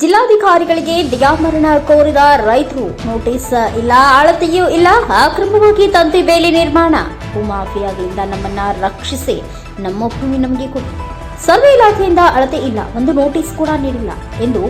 ಜಿಲ್ಲಾಧಿಕಾರಿಗಳಿಗೆ ದಿಗಾಮರಣ ಕೋರಿದ ರೈತರು ನೋಟಿಸ್ ಇಲ್ಲ, ಅಳತೆಯೂ ಇಲ್ಲ, ಅಕ್ರಮವಾಗಿ ತಂತಿ ಬೇಲಿ ನಿರ್ಮಾಣ. ಭೂಮಾಫಿಯಾಗಳಿಂದ ನಮ್ಮನ್ನ ರಕ್ಷಿಸಿ ನಮ್ಮ ಭೂಮಿ ನಮಗೆ ಕೊಡಿ. ಸರ್ವೆ ಇಲಾಖೆಯಿಂದ ಅಳತೆ ಇಲ್ಲ, ಒಂದು ನೋಟಿಸ್ ಕೂಡ ನೀಡಿಲ್ಲ ಎಂದು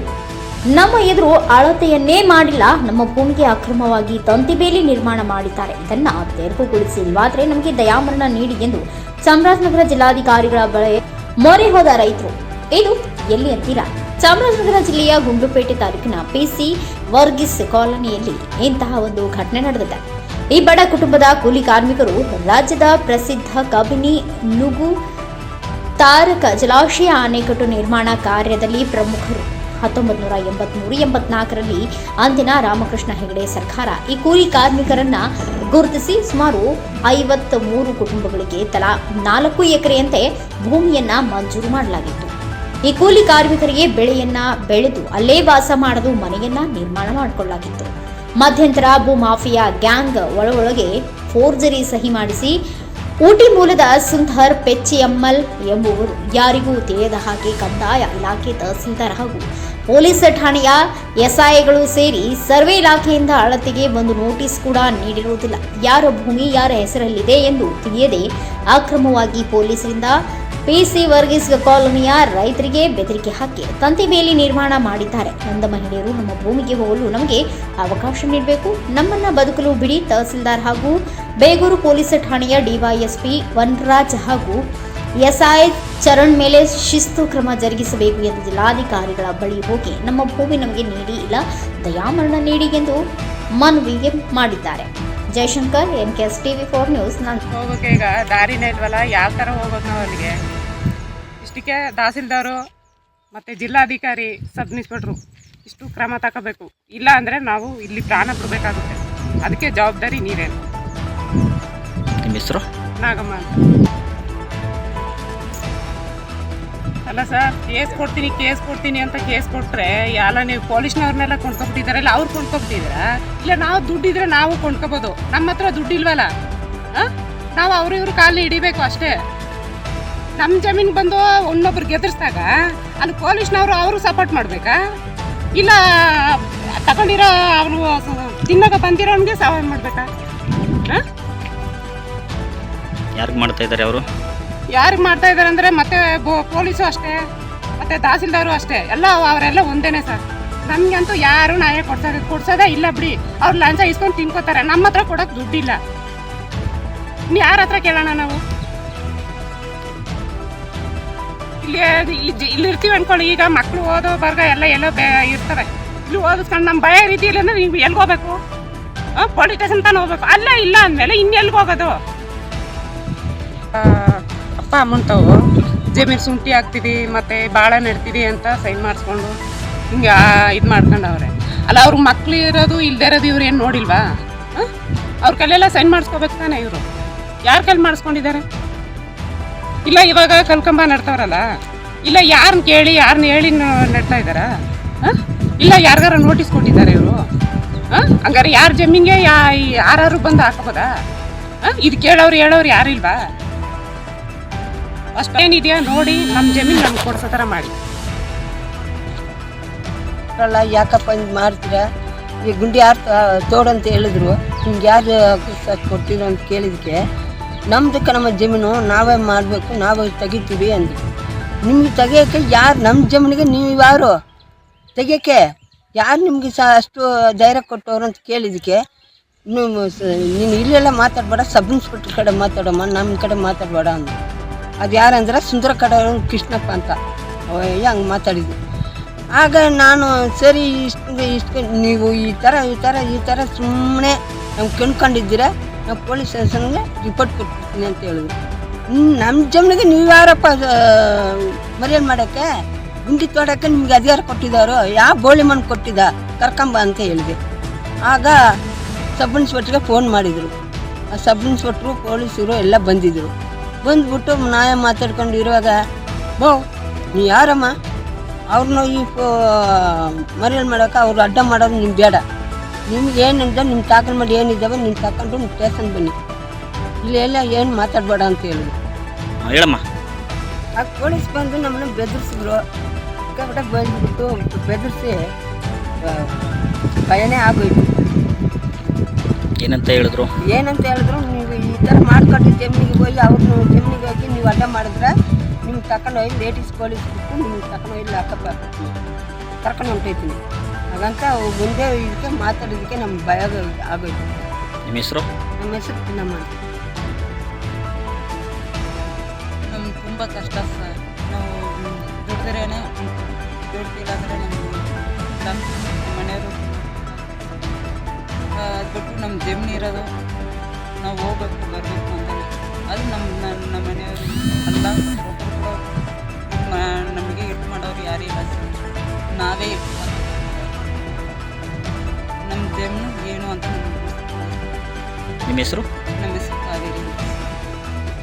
ನಮ್ಮ ಎದುರು ಅಳತೆಯನ್ನೇ ಮಾಡಿಲ್ಲ, ನಮ್ಮ ಭೂಮಿಗೆ ಅಕ್ರಮವಾಗಿ ತಂತಿ ಬೇಲಿ ನಿರ್ಮಾಣ ಮಾಡಿದ್ದಾರೆ. ಇದನ್ನ ತೆರವುಗೊಳಿಸಿ ಇಲ್ವಾದ್ರೆ ನಮಗೆ ದಯಾಮರಣ ನೀಡಿ ಎಂದು ಚಾಮರಾಜನಗರ ಜಿಲ್ಲಾಧಿಕಾರಿಗಳ ಬಳಿ ಮೊರೆ ಹೋದ ರೈತರು. ಇದು ಎಲ್ಲಿ ಅಂತೀರಾ? ಚಾಮರಾಜನಗರ ಜಿಲ್ಲೆಯ ಗುಂಡ್ಲುಪೇಟೆ ತಾಲೂಕಿನ ಪಿಸಿ ವರ್ಗಿಸ್ ಕಾಲೋನಿಯಲ್ಲಿ ಇಂತಹ ಒಂದು ಘಟನೆ ನಡೆದಿದೆ. ಈ ಬಡ ಕುಟುಂಬದ ಕೂಲಿ ಕಾರ್ಮಿಕರು ರಾಜ್ಯದ ಪ್ರಸಿದ್ಧ ಕಬಿನಿ ನುಗು ತಾರಕ, ಜಲಾಶಯ ಅಣೆಕಟ್ಟು ನಿರ್ಮಾಣ ಕಾರ್ಯದಲ್ಲಿ ಪ್ರಮುಖರು. ಹತ್ತೊಂಬತ್ತು ನೂರ ಎಂಬತ್ಮೂರು ಎಂಬತ್ನಾಲ್ಕರಲ್ಲಿ ಅಂದಿನ ರಾಮಕೃಷ್ಣ ಹೆಗಡೆ ಸರ್ಕಾರ ಈ ಕೂಲಿ ಕಾರ್ಮಿಕರನ್ನ ಗುರುತಿಸಿ ಸುಮಾರು ಐವತ್ತ ಮೂರು ಕುಟುಂಬಗಳಿಗೆ ತಲಾ ನಾಲ್ಕು ಎಕರೆಯಂತೆ ಭೂಮಿಯನ್ನ ಮಂಜೂರು ಮಾಡಲಾಗಿತ್ತು. ಈ ಕೂಲಿ ಕಾರ್ಮಿಕರಿಗೆ ಬೆಳೆಯನ್ನ ಬೆಳೆದು ಅಲ್ಲೇ ವಾಸ ಮಾಡಲು ಮನೆಯನ್ನ ನಿರ್ಮಾಣ ಮಾಡಿಕೊಳ್ಳಲಾಗಿತ್ತು. ಮಧ್ಯಂತರ ಭೂ ಮಾಫಿಯಾ ಗ್ಯಾಂಗ್ ಒಳಗೊಳಗೆ ಒಳಗೆ ಫೋರ್ಜರಿ ಸಹಿ ಮಾಡಿಸಿ ಊಟಿ ಮೂಲದ ಸುಂದರ್ ಪೆಚ್ಚಿಯಮ್ಮಲ್ ಎಂಬುವರು ಯಾರಿಗೂ ತಿಳಿಯದ ಹಾಗೆ ಕಂದಾಯ ಇಲಾಖೆ ತಹಸೀಲ್ದಾರ್ ಹಾಗೂ ಪೊಲೀಸ್ ಠಾಣೆಯ ಎಸ್ಐಗಳು ಸೇರಿ ಸರ್ವೆ ಇಲಾಖೆಯಿಂದ ಅಳತೆಗೆ ಒಂದು ನೋಟಿಸ್ ಕೂಡ ನೀಡಿರುವುದಿಲ್ಲ. ಯಾರ ಭೂಮಿ, ಯಾರ ಹೆಸರಲ್ಲಿದೆ ಎಂದು ತಿಳಿಯದೆ ಅಕ್ರಮವಾಗಿ ಪೊಲೀಸರಿಂದ ಪಿಸಿ ವರ್ಗೀಸ್ ಕಾಲೋನಿಯ ರೈತರಿಗೆ ಬೆದರಿಕೆ ಹಾಕಿ ತಂತಿ ಬೇಲಿ ನಿರ್ಮಾಣ ಮಾಡಿದ್ದಾರೆ. ನೊಂದ ಮಹಿಳೆಯರು ನಮ್ಮ ಭೂಮಿಗೆ ಹೋಗಲು ನಮಗೆ ಅವಕಾಶ ನೀಡಬೇಕು. ನಮ್ಮನ್ನ ಬದುಕಲು ಬಿಡಿ ತಹಸೀಲ್ದಾರ್ ಹಾಗೂ ಬೇಗೂರು ಪೊಲೀಸ್ ಠಾಣೆಯ ಡಿವೈಎಸ್ಪಿ ವನರಾಜ್ ಹಾಗೂ ಎಸ್ಐ ಚರಣ್ ಮೇಲೆ ಶಿಸ್ತು ಕ್ರಮ ಜರುಗಿಸಬೇಕು ಎಂದು ಜಿಲ್ಲಾಧಿಕಾರಿಗಳ ಬಳಿ ಹೋಗಿ ನಮ್ಮ ಭೂಮಿ ನಮಗೆ ನೀಡಿ ಇಲ್ಲ ದಯಾಮರಣ ನೀಡಿ ಎಂದು ಮನವಿಗೆ ಮಾಡಿದ್ದಾರೆ. Jayashankar N K S TV four news ನಾನು ಹೋಗೋಕೆ ಈಗ ದಾರಿನೇ ಇಲ್ವಲ್ಲ? ಯಾವ ಥರ ಹೋಗೋದು ನಾವು ಅಲ್ಲಿಗೆ? ಇಷ್ಟಕ್ಕೆ ತಹಸೀಲ್ದಾರು ಮತ್ತು ಜಿಲ್ಲಾಧಿಕಾರಿ ಸಬ್ ಇನ್ಸ್ಪೆಕ್ಟ್ರು ಇಷ್ಟು ಕ್ರಮ ತಗೋಬೇಕು. ಇಲ್ಲ ಅಂದರೆ ನಾವು ಇಲ್ಲಿ ಪ್ರಾಣ ಬಿಡಬೇಕಾಗುತ್ತೆ ಅದಕ್ಕೆ ಜವಾಬ್ದಾರಿ ನೀವೇನು ನಿಮ್ಮ ಹೆಸರು? ನಾಗಮ್ಮ ಅಲ್ಲ ಸರ್, ಕೇಸ್ ಕೊಡ್ತೀನಿ ಕೇಸ್ ಕೊಡ್ತೀನಿ ಅಂತ ಕೇಸ್ ಕೊಟ್ಟರೆ ಎಲ್ಲ ನೀವು ಪೊಲೀಸ್ನವ್ರನ್ನೆಲ್ಲ ಕೊಂಡ್ಕೊಬಿಟ್ಟಿದ್ದಾರಲ್ಲ, ಅವ್ರು ಕೊಂಡ್ಕೊಬಿಟ್ಟಿದ್ದೀರಾ? ಇಲ್ಲ, ನಾವು ದುಡ್ಡಿದ್ರೆ ನಾವು ಕೊಂಡ್ಕೋಬೋದು. ನಮ್ಮ ಹತ್ರ ದುಡ್ಡಿಲ್ವಲ್ಲ? ಆ? ನಾವು ಅವ್ರ ಇವ್ರ ಕಾಲು ಹಿಡಿಬೇಕು ಅಷ್ಟೇ. ನಮ್ಮ ಜಮೀನು ಬಂದು ಇನ್ನೊಬ್ರು ಗೆದರ್ಸ್ದಾಗ, ಅಲ್ಲಿ ಪೊಲೀಸ್ನವರು ಅವರು ಸಪೋರ್ಟ್ ಮಾಡಬೇಕಾ? ಇಲ್ಲ, ತಗೊಂಡಿರೋ ಅವನು ತಿನ್ನೋಕೆ ಬಂದಿರೋನ್ಗೆ ಸಹಾಯ ಮಾಡಬೇಕಾ? ಹಾಂ? ಯಾರಿಗೆ ಮಾಡ್ತಾ ಇದ್ದಾರೆ ಅವರು? ಯಾರಿಗೆ ಮಾಡ್ತಾ ಇದ್ದಾರೆ ಅಂದ್ರೆ ಮತ್ತೆ ಪೊಲೀಸು ಅಷ್ಟೇ, ಮತ್ತೆ ತಹಸೀಲ್ದಾರು ಅಷ್ಟೇ. ಎಲ್ಲ ಅವರೆಲ್ಲ ಒಂದೇನೆ ಸರ್. ನಮಗಂತೂ ಯಾರು ನ್ಯಾಯ ಕೊಡ್ಸೋದು ಕೊಡ್ಸೋದೇ ಇಲ್ಲ ಬಿಡಿ. ಅವ್ರು ಲಂಚ ಇಸ್ಕೊಂಡು ತಿನ್ಕೋತಾರೆ. ನಮ್ಮ ಹತ್ರ ಕೊಡೋಕೆ ದುಡ್ಡಿಲ್ಲ. ಇನ್ನು ಯಾರ ಹತ್ರ ಕೇಳೋಣ ನಾವು? ಇಲ್ಲಿ ಇಲ್ಲಿ ಇರ್ತೀವಿ ಅನ್ಕೊಳ್ಳಿ. ಈಗ ಮಕ್ಕಳು ಓದೋ ಬರ್ಗ ಎಲ್ಲ ಎಲ್ಲೋ ಬೇ ಇರ್ತವೆ. ಇಲ್ಲಿ ಓದಿಸ್ಕೊಂಡು ನಮ್ಮ ಭಯ ರೀತಿ ಇಲ್ಲ ಅಂದ್ರೆ ನೀವು ಎಲ್ಲಿ ಹೋಗ್ಬೇಕು? ಪೊಲೀಸ್ ಸ್ಟೇಷನ್ ತಾನು ಹೋಗ್ಬೇಕು. ಅಲ್ಲ ಇಲ್ಲ ಅಂದಮೇಲೆ ಇನ್ನೆಲ್ಗೆ ಹೋಗೋದು? ಅಮ್ಮಂತವು ಜಮೀನು ಶುಂಠಿ ಹಾಕ್ತಿದ್ದಿ ಮತ್ತು ಭಾಳ ನೆಡ್ತೀವಿ ಅಂತ ಸೈನ್ ಮಾಡಿಸ್ಕೊಂಡು ಹಿಂಗೆ ಇದು ಮಾಡ್ಕೊಂಡವ್ರೆ. ಅಲ್ಲ, ಅವ್ರ ಮಕ್ಳು ಇರೋದು ಇಲ್ದೇ ಇರೋದು ಇವ್ರು ಏನು ನೋಡಿಲ್ವಾ? ಹಾಂ? ಅವ್ರ ಕೈಲೆಲ್ಲ ಸೈನ್ ಮಾಡಿಸ್ಕೋಬೇಕು ತಾನೆ ಇವರು. ಯಾರ ಕೈಲಿ ಮಾಡಿಸ್ಕೊಂಡಿದ್ದಾರೆ ಇಲ್ಲ, ಇವಾಗ ಕಲ್ಕಂಬ ನಡ್ತಾವ್ರಲ್ಲ. ಇಲ್ಲ ಯಾರನ್ನ ಕೇಳಿ ಯಾರನ್ನ ಹೇಳಿ ನಡ್ತಾ ಇದ್ದಾರ? ಆ? ಇಲ್ಲ, ಯಾರಿಗಾರ ನೋಟಿಸ್ ಕೊಟ್ಟಿದ್ದಾರೆ ಇವರು? ಹಂಗಾರೆ ಯಾರ ಜಮೀನಿಗೆ ಯಾ ಯಾರು ಬಂದು ಹಾಕೋಬೋದಾ? ಹಾಂ? ಇದು ಕೇಳೋರು ಹೇಳೋರು ಯಾರಿಲ್ವಾ? ಅಷ್ಟೇನಿದೆಯಾ ನೋಡಿ ನಮ್ಮ ಜಮೀನು ನಮ್ಗೆ ಕೊಡ್ಸೋ ಥರ ಮಾಡಿ. ಅಲ್ಲ, ಯಾಕಪ್ಪ ಹಿಂಗೆ ಮಾಡ್ತೀರಾ? ಈ ಗುಂಡಿ ಯಾರು ತೋಡು ಅಂತ ಹೇಳಿದ್ರು. ಹಿಂಗೆ ಯಾರು ಕೊಡ್ತೀರೋ ಅಂತ ಕೇಳಿದಕ್ಕೆ ನಮ್ದಕ್ಕೆ ನಮ್ಮ ಜಮೀನು, ನಾವೇ ಮಾಡಬೇಕು, ನಾವೇ ತೆಗಿತೀವಿ ಅಂದರು ನಿಮ್ಗೆ ತೆಗಿಯೋಕ್ಕೆ ಯಾರು ನಮ್ಮ ಜಮೀನಿಗೆ ನೀವು ಯಾರು? ತೆಗಿಯೋಕ್ಕೆ ಯಾರು ನಿಮಗೆ ಸಹ ಅಷ್ಟು ಧೈರ್ಯ ಕೊಟ್ಟವ್ರು ಅಂತ ಕೇಳಿದಕ್ಕೆ ನೀವು ನೀನು ಇಲ್ಲೆಲ್ಲ ಮಾತಾಡಬೇಡ, ಸಬ್ ಇನ್ಸ್ಪೆಕ್ಟ್ರ್ ಕಡೆ ಮಾತಾಡಮ್ಮ ನಮ್ಮ ಕಡೆ ಮಾತಾಡಬೇಡ ಅಂದ ಅದು ಯಾರಂದ್ರೆ ಸುಂದರ ಕಡವರು ಕೃಷ್ಣಪ್ಪ ಅಂತ. ಹಂಗೆ ಮಾತಾಡಿದ್ವಿ. ಆಗ ನಾನು ಸರಿ ಇಷ್ಟು ಇಷ್ಟು ನೀವು ಈ ಥರ ಈ ಥರ ಈ ಥರ ಸುಮ್ಮನೆ ನಮ್ಗೆ ಕೆಣ್ಕೊಂಡಿದ್ದೀರ ನಾವು ಪೊಲೀಸ್ ಸ್ಟೇಷನ್ಗೆ ರಿಪೋರ್ಟ್ ಕೊಟ್ಬಿಡ್ತೀನಿ ಅಂತ ಹೇಳಿದ್ರು. ನಮ್ಮ ಜಮೀನಿಗೆ ನೀವು ಯಾರಪ್ಪ ಮರ್ಯಾದೆ ಮಾಡೋಕ್ಕೆ? ಗುಂಡಿ ತೋಡೋಕ್ಕೆ ನಿಮ್ಗೆ ಅಧಿಕಾರ ಕೊಟ್ಟಿದ್ದಾರೋ ಯಾವ ಬೋಳಿ ಮಣ್ಣು ಕೊಟ್ಟಿದ್ದ, ಕರ್ಕಂಬ ಅಂತ ಹೇಳಿದೆ. ಆಗ ಸಬ್ ಇನ್ಸ್ಪೆಕ್ಟ್ರಿಗೆ ಫೋನ್ ಮಾಡಿದರು. ಆ ಸಬ್ ಇನ್ಸ್ಪೆಕ್ಟ್ರು, ಪೊಲೀಸರು ಎಲ್ಲ ಬಂದಿದ್ದರು ಬಂದ್ಬಿಟ್ಟು ನಾಯ ಮಾತಾಡ್ಕೊಂಡು ಇರುವಾಗ ಬೋ ನೀ ಯಾರಮ್ಮ? ಅವ್ರನ್ನ ಈ ಮರಿಯಲ್ ಮಾಡೋಕೆ ಅವ್ರು ಅಡ್ಡ ಮಾಡೋದು ನಿಮ್ಗೆ ಬೇಡ. ನಿಮ್ಗೆ ಏನಿದೆ ನಿಮ್ಮ ತಾಕಲ್ ಮಾಡಿ ಏನಿದ್ದಾವೆ ನಿಮ್ಮ ತಗೊಂಡು ನಿಮ್ಮ ಸ್ಟೇಷನ್ ಬನ್ನಿ. ಇಲ್ಲಿ ಎಲ್ಲ ಏನು ಮಾತಾಡಬೇಡ ಅಂತ ಹೇಳಿದ್ರು. ಹೇಳಮ್ಮ. ಆ ಪೊಲೀಸ್ ಬಂದು ನಮ್ಮನ್ನ ಬೆದರಿಸಿದ್ರು. ಸಿಕ್ಕಾಪಟ್ಟೆ ಬಂದ್ಬಿಟ್ಟು ಬೆದರಿಸಿ ಭಯನೇ ಆಗೋಯ್ತು. ಏನಂತ ಹೇಳಿದ್ರು? ಏನಂತ ಹೇಳಿದ್ರು ನೀವು ಈ ಥರ ಮಾಡ್ಕೊಂಡು ಜಮೀನಿಗೆ ಹೋಗಿ ಅವ್ರನ್ನ ಜಮೀನಿಗೆ ಹೋಗಿ ನೀವು ಅಡ್ಡ ಮಾಡಿದ್ರೆ ನಿಮ್ಗೆ ತಕೊಂಡು ಹೋಗಿ ಲೇಡೀಸ್ ಪೊಲೀಸ್ ಬಿಟ್ಟು ನಿಮ್ಗೆ ತಕೊಂಡು ಹೋಗಿ ಲಾಕಪ್ ಕರ್ಕೊಂಡು ಹೊಂಟೈತೀನಿ ಹಾಗಂತ ಮುಂದೆ ಇದಕ್ಕೆ ಮಾತಾಡೋದಕ್ಕೆ ನಮ್ಮ ಭಯ ಆಗೋ- ಆಗೋಯ್ತು. ನಿಮ್ಮ ಹೆಸರು? ನಮ್ಮ ಹೆಸರು ನಮ್ಮ. ನಮ್ಗೆ ತುಂಬ ಕಷ್ಟ ಸರ್. ನಾವು ದುಡಿದ್ರೇ ದುಡ್ಡಿಲ್ಲ ಅಂದರೆ ನಮ್ಮ ಮನೆಯವರು ನಮ್ಮ ಜಮೀನು ಇರೋದು, ನಾವು ಹೋಗ್ಬೇಕು ಬರಬೇಕು ಅಂತ ಅದು ನಮ್ಮ ನಮ್ಮ ಮನೆಯವರು. ಅಲ್ಲ ನಮಗೆ ಇಟ್ಟು ಮಾಡೋರು ಯಾರೂ ಇಲ್ಲ ನಾವೇ ಇಟ್ಟು. ನಮ್ಮ ಜಮೀನು ಏನು ಅಂತ ನಿಮ್ಮ ಹೆಸರು?